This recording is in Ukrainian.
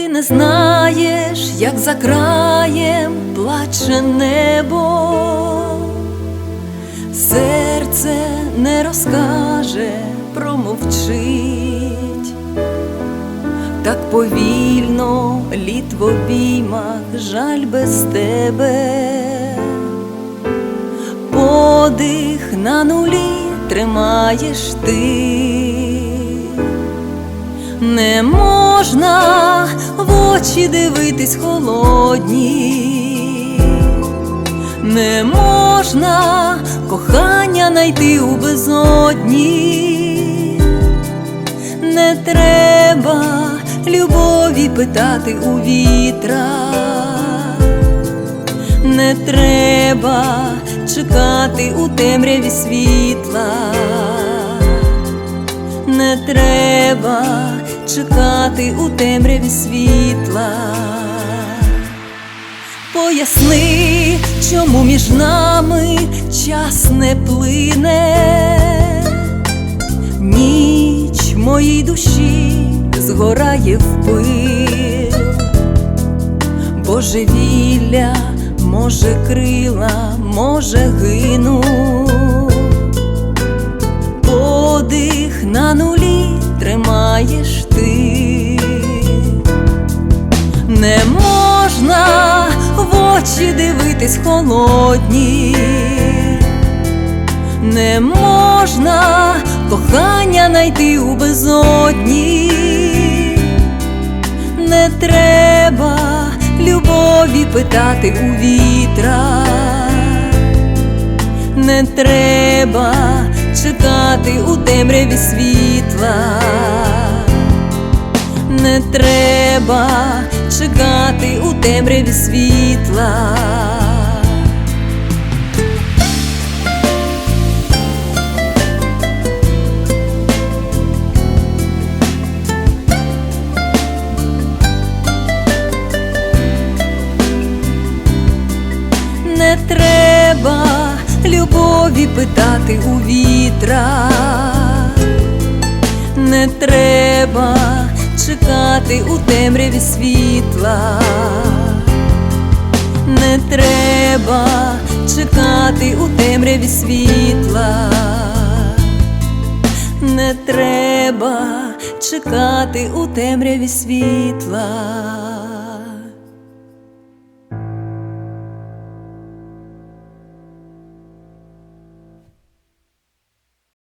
не знаєш, як за краєм плаче небо, серце не розкаже, промовчить, так повільно літ в обіймах, жаль без тебе, подих на нулі тримаєш ти. Не можна в очі дивитись холодні, не можна кохання найти у безодні, не треба любові питати у вітра, не треба чекати у темряві світла не треба чекати у темряві світла. Поясни, чому між нами час не плине, ніч моїй душі згорає в пил, божевілля, може крила, може гину на нулі тримаєш ти, не можна в очі дивитись холодні, не можна кохання найти у безодні, не треба любові питати у вітра. Не треба чекати у темряві світла, не треба чекати у темряві світла. Не треба любові питати у вітра, не треба чекати у темряві світла, не треба чекати у темряві світла, не треба чекати у темряві світла.